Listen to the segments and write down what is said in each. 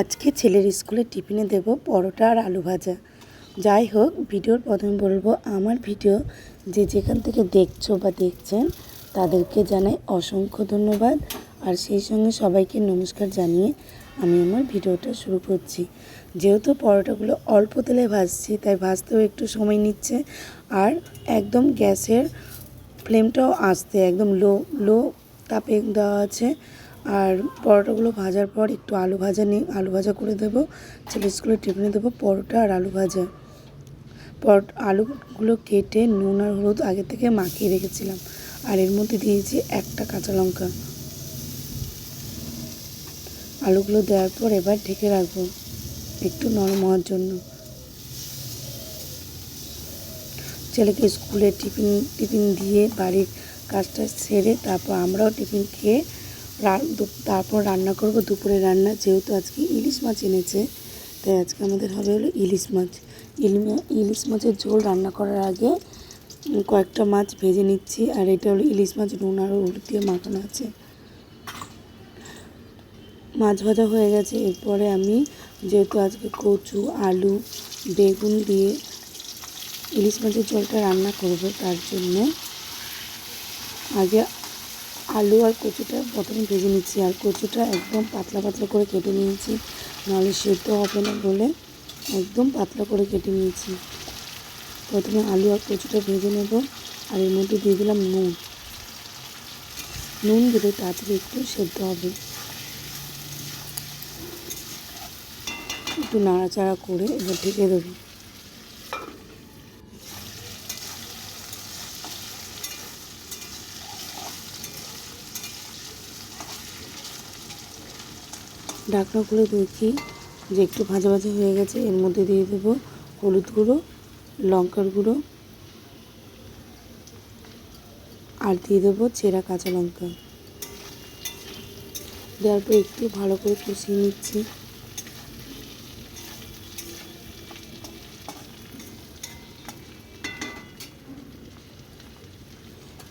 আজকে ছেলের স্কুলে টিফিনে দেব পরোটা আর আলু ভাজা। যাই হোক, ভিডিওর প্রথমে বলব, আমার ভিডিও যে যেখান থেকে দেখছ বা দেখছেন, তাদেরকে জানাই অসংখ্য ধন্যবাদ। আর সেই সঙ্গে সবাইকে নমস্কার জানিয়ে আমি আমার ভিডিওটা শুরু করছি। যেহেতু পরোটাগুলো অল্প তেলে ভাজছি, তাই ভাজতেও একটু সময় নিচ্ছে। আর একদম গ্যাসের ফ্লেমটাও আসতে, একদম লো লো তাপে দেওয়া আছে। আর পরোটাগুলো ভাজার পর একটু আলু ভাজা নিয়ে আলু ভাজা করে দেবো ছেলে স্কুলে টিফিনে দেবো পরোটা আর আলু ভাজা। পর, আলুগুলো কেটে নুন আর হলুদ আগে থেকে মাখিয়ে রেখেছিলাম, আর এর মধ্যে দিয়েছি একটা কাঁচা লঙ্কা। আলুগুলো দেওয়ার পর এবার ঢেকে রাখব, একটু নরম হওয়ার জন্য। ছেলেকে স্কুলে টিফিন টিফিন দিয়ে বাড়ির কাজটা সেরে তারপর আমরাও টিফিন খেয়ে তারপর রান্না করব দুপুরে রান্না, যেহেতু আজকে ইলিশ মাছ এনেছে, তাই আজকে আমাদের হবে হলো ইলিশ মাছ। ইলি- ইলিশ মাছের ঝোল রান্না করার আগে কয়েকটা মাছ ভেজে নিচ্ছি, আর এটা হলো ইলিশ মাছ নুন আর হলুদ দিয়ে মাখানো আছে। মাছ ভাজা হয়ে গেছে, এরপরে আমি যেহেতু আজকে কচু, আলু, বেগুন দিয়ে ইলিশ মাছের ঝোলটা রান্না করব, তার জন্য আগে আলু আর কচুটা প্রথমে ভেজে নিচ্ছি আর কচুটা একদম পাতলা পাতলা করে কেটে নিয়েছি। নাহলে সেদ্ধ হবে না বলে একদম পাতলা করে কেটে নিয়েছি। প্রথমে আলু আর কচুটা ভেজে নেব আর এর মধ্যে দিয়ে দিলাম নুন। নুন দিলে তাড়াতাড়ি একটু সেদ্ধ হবে। একটু নাড়াচাড়া করে এবার ঢেকে দেবো। ঢাকনা খুলে দেখি যে একটু ভাজা ভাজা হয়ে গেছে, এর মধ্যে দিয়ে দেবো হলুদ গুঁড়ো, লঙ্কার গুঁড়ো, আর দিয়ে দেবো চেরা কাঁচা লঙ্কা। দেওয়ার পর একটু ভালো করে কষিয়ে নিচ্ছি।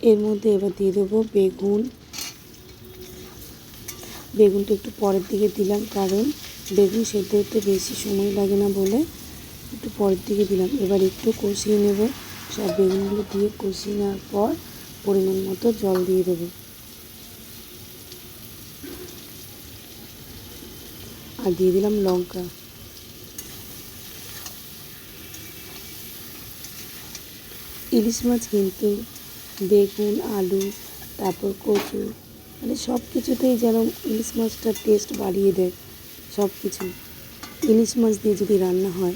এর মধ্যে এবার দিয়ে দেবো বেগুন বেগুনটা একটু পরের দিকে দিলাম, কারণ বেগুন সেদ্ধ হতে বেশি সময় লাগে না বলে একটু পরের দিকে দিলাম। এবার একটু কষিয়ে নেব। সব বেগুনগুলো দিয়ে কষিয়ে নেওয়ার পর পরিমাণ মতো জল দিয়ে দেবো। আর দিয়ে দিলাম লঙ্কা। ইলিশ মাছ কিন্তু বেগুন, আলু, তারপর কচু মানে সব কিছুতেই যেন ইলিশ মাছটার টেস্ট বাড়িয়ে দেয়, সব কিছু। ইলিশ মাছ দিয়ে যদি রান্না হয়।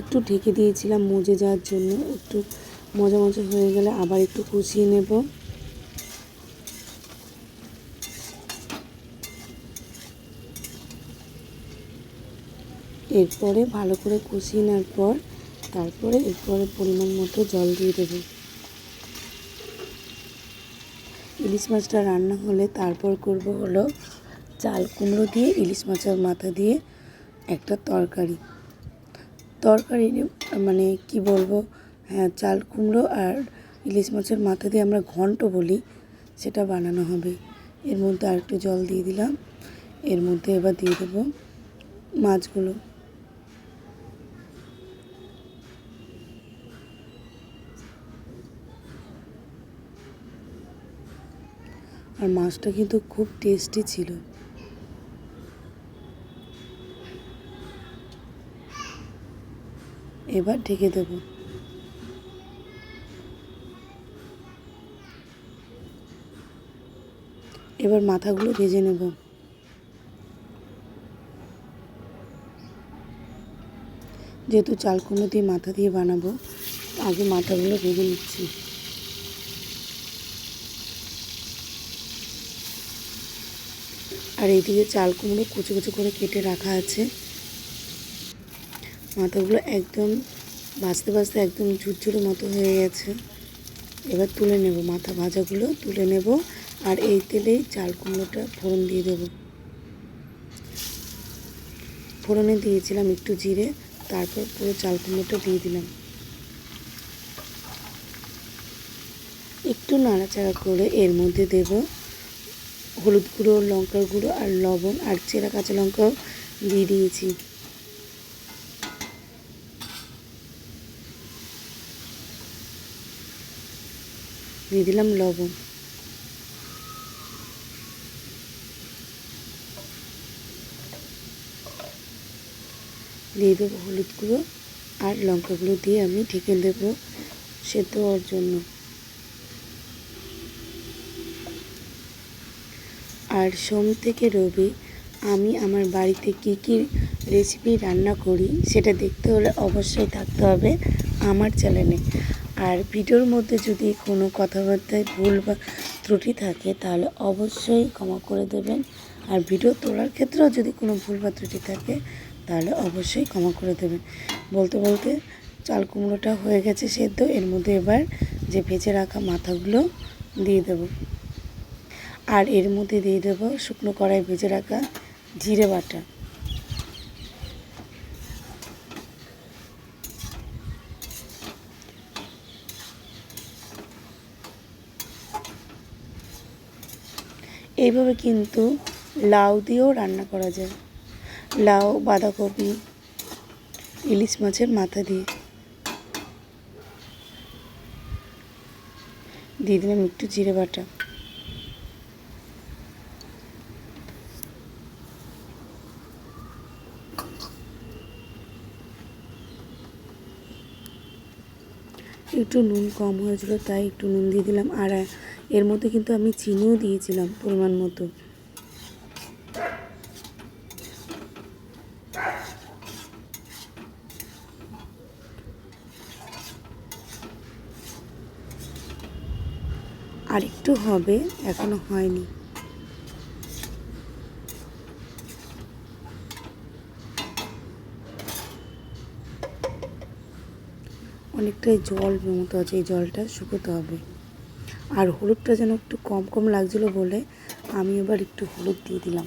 একটু ঢেকে দিয়েছিলাম মজে যাওয়ার জন্য, একটু মজা মজা হয়ে গেলে আবার একটু কষিয়ে নেব। এরপরে ভালো করে কষিয়ে নেওয়ার পর, তারপরে এরপরে পরিমাণ মতো জল দিয়ে দেবো। ইলিশ মাছটা রান্না হলে তারপর করব হলো চাল কুমড়ো দিয়ে ইলিশ মাছের মাথা দিয়ে একটা তরকারি। তরকারি মানে কি বলব? হ্যাঁ চাল কুমড়ো আর ইলিশ মাছের মাথা দিয়ে আমরা ঘন্ট বলি, সেটা বানানো হবে। এর মধ্যে আর একটু জল দিয়ে দিলাম। এর মধ্যে এবার দিয়ে দেবো মাছগুলো। আর মাছটা কিন্তু খুব টেস্টি ছিল। এবার ঢেকে দেব। এবার মাথাগুলো ভেজে নেব। যেহেতু চাল কুমড়ো দিয়ে মাথা দিয়ে বানাবো, আগে মাথাগুলো ভেজে নিচ্ছি। আর এইদিকে চাল কুমড়ো কুচো কুচো করে কেটে রাখা আছে। মাথাগুলো একদম ভাজতে ভাজতে একদম ঝুরঝুরে মতো হয়ে গেছে। এবার তুলে নেব মাথা ভাজাগুলো, তুলে নেব আর এই তেলেই চাল কুমড়োটা ফোড়ন দিয়ে দেব। ফোড়নে দিয়েছিলাম একটু জিরে, তারপর পুরো চাল কুমড়োটা দিয়ে দিলাম। একটু নাড়াচাড়া করে এর মধ্যে দেব হলুদ গুঁড়ো, লঙ্কার গুঁড়ো আর লবণ আর চেরা কাঁচা লঙ্কাও দিয়ে দিয়েছি। দিয়ে দিলাম লবণ। দিয়ে দেবো হলুদ গুঁড়ো আর লঙ্কা গুঁড়ো দিয়ে আমি ঢেকে দেবো সেদ্ধ হওয়ার জন্য। আর সোম থেকে রবি আমি আমার বাড়িতে কী কী রেসিপি রান্না করি সেটা দেখতে হলে অবশ্যই থাকতে হবে আমার চ্যানেলে আর ভিডিওর মধ্যে যদি কোনো কথাবার্তায় ভুল বা ত্রুটি থাকে তাহলে অবশ্যই ক্ষমা করে দেবেন। আর ভিডিও তোলার ক্ষেত্রেও যদি কোনো ভুল বা ত্রুটি থাকে তাহলে অবশ্যই ক্ষমা করে দেবেন। বলতে বলতে চাল কুমড়োটা হয়ে গেছে সেদ্ধ, এর মধ্যে এবার যে ভেজে রাখা মাথাগুলো দিয়ে দেবো। আর এর মধ্যে দিয়ে দেবো শুকনো কড়াই ভেজে রাখা জিরে বাটা। এইভাবে কিন্তু লাউ দিয়েও রান্না করা যায়। লাউ, বাঁধাকপি, ইলিশ মাছের মাথা দিয়ে। দিয়ে দিলাম একটু জিরে বাটা। একটু নুন কম হয়েছিল, তাই একটু নুন দিয়ে দিলাম। আর এর মধ্যে কিন্তু আমি চিনিও দিয়েছিলাম পরিমাণ মতো। আর একটু হবে, এখনও হয়নি। অনেকটাই জল মতো আছে, এই জলটা শুকোতে হবে। আর হলুদটা যেন একটু কম কম লাগছিল বলে আমি এবার একটু হলুদ দিয়ে দিলাম।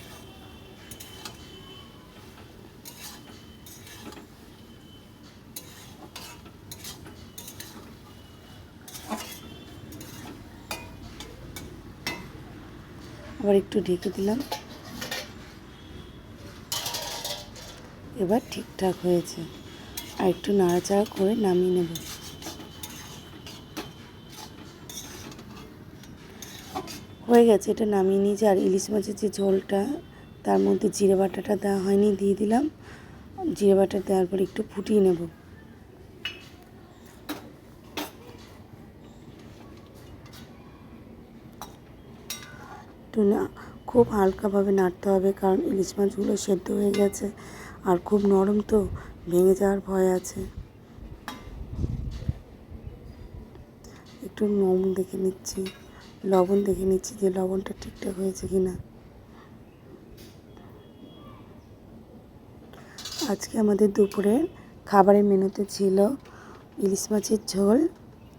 আবার একটু ঢেকে দিলাম। এবার ঠিকঠাক হয়েছে। আর একটু নাড়াচাড়া করে নামিয়ে নেব। হয়ে গেছে, এটা নামিয়ে নিয়েছি আর ইলিশ মাছের যে ঝোলটা, তার মধ্যে জিরে বাটাটা দেওয়া হয়নি, দিয়ে দিলাম। জিরে বাটা দেওয়ার পর একটু ফুটিয়ে নেব। একটু না, খুব হালকাভাবে নাড়তে হবে, কারণ ইলিশ মাছগুলো সেদ্ধ হয়ে গেছে, আর খুব নরম তো ভেঙে যাওয়ার ভয় আছে। একটু নুন দেখে নিচ্ছি, লবণ দেখে নিচ্ছি যে লবণটা ঠিকঠাক হয়েছে কি না আজকে আমাদের দুপুরে খাবারের মেনুতে ছিল ইলিশ মাছের ঝোল,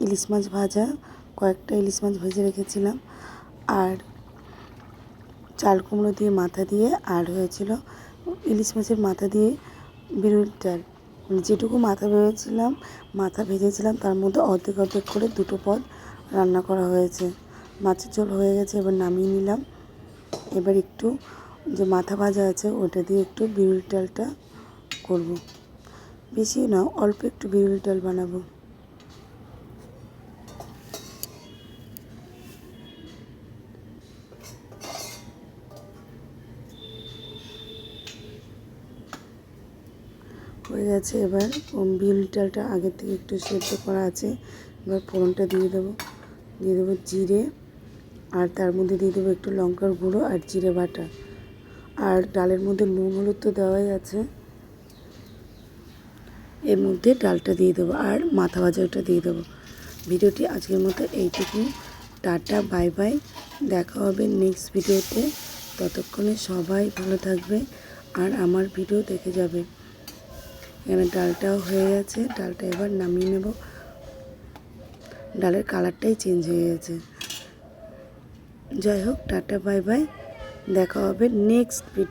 ইলিশ মাছ ভাজা, কয়েকটা ইলিশ মাছ ভেজে রেখেছিলাম। আর চাল কুমড়ো দিয়ে মাথা দিয়ে, আর হয়েছিল ইলিশ মাছের মাথা দিয়ে ডাল মানে যেটুকু মাথা ভেবেছিলাম, মাথা ভেজেছিলাম, তার মধ্যে অর্ধেক অর্ধেক করে দুটো পদ রান্না করা হয়েছে। মাছের ঝোল হয়ে গেছে, এবার নামিয়ে নিলাম। এবার একটু যে মাথা ভাজা আছে, ওটা দিয়ে একটু বিরুল ডালটা করব। বেশি না অল্প একটু বিরুল ডাল বানাবো। হয়ে গেছে, এবার বিউল ডালটা আগের থেকে একটু সেদ্ধ করা আছে। এবার ফোড়নটা দিয়ে দেবো। দিয়ে দেবো জিরে, আর তার মধ্যে দিয়ে দেবো একটু লঙ্কার গুঁড়ো আর জিরে বাটা। আর ডালের মধ্যে নুন, হলুদ তো দেওয়াই আছে। এর মধ্যে ডালটা দিয়ে দেবো আর মাথা ভাজাটা দিয়ে দেবো। ভিডিওটি আজকের মতো এইটুকু টাটা, বাই বাই। দেখা হবে নেক্সট ভিডিওতে। ততক্ষণে সবাই ভালো থাকবে আর আমার ভিডিও দেখে যাবে। এখানে ডালটাও হয়ে গেছে। ডালটা এবার নামিয়ে নেব। ডালের কালারটাই চেঞ্জ হয়ে গেছে। যাই হোক, টাটা বাই বাই দেখা হবে নেক্সট ভিডিও